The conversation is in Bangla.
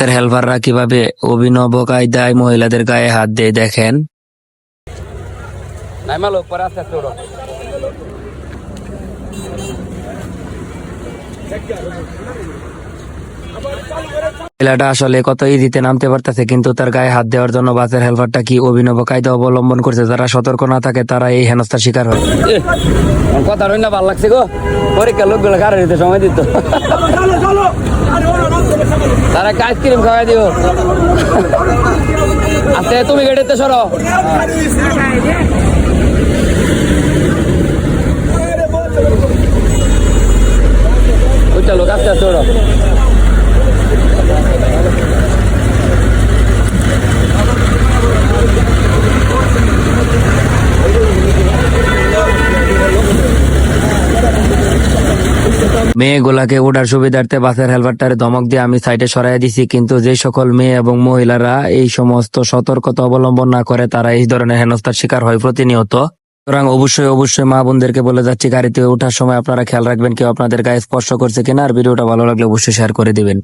বাসের হেল্পাররা কীভাবে অভিনব কায়দায় মহিলাদের গায়ে হাত দিয়ে দেখেন? মহিলাটা আসলে কত ইজিতে নামতে পারতেছে কিন্তু তার গায়ে হাত দেওয়ার জন্য বাসের হেল্পারটা কি অভিনব কায়দা অবলম্বন করছে? যারা সতর্ক না থাকে তারা এই হেনস্থার শিকার হয়। কথা রইনা ভালো লাগছে গো। পরীক্ষা লোকগুলো কারে দিতে সময় দিত। তারা একটা আইসক্রিম খাওয়াই দিও আস্তে তুমি গাড়িতে সরো ওইটা লোক আস্তে মেয়েগুলাকে ওঠার সুবিধার্থে বাসের হেলপারটারে ধমক দিয়ে আমি সাইডে সরাই দিছি, কিন্তু যে সকল মেয়ে এবং মহিলারা এই সমস্ত সতর্কতা অবলম্বন না করে তারা এই ধরনের হেনস্থার শিকার হয় প্রতিনিয়ত। সুতরাং অবশ্যই অবশ্যই মা বোনদেরকে বলে যাচ্ছি, গাড়িতে ওঠার সময় আপনারা খেয়াল রাখবেন কেউ আপনাদের গায়ে স্পর্শ করছে কিনা, আর ভিডিওটা ভালো লাগলে অবশ্যই শেয়ার করে দিবেন।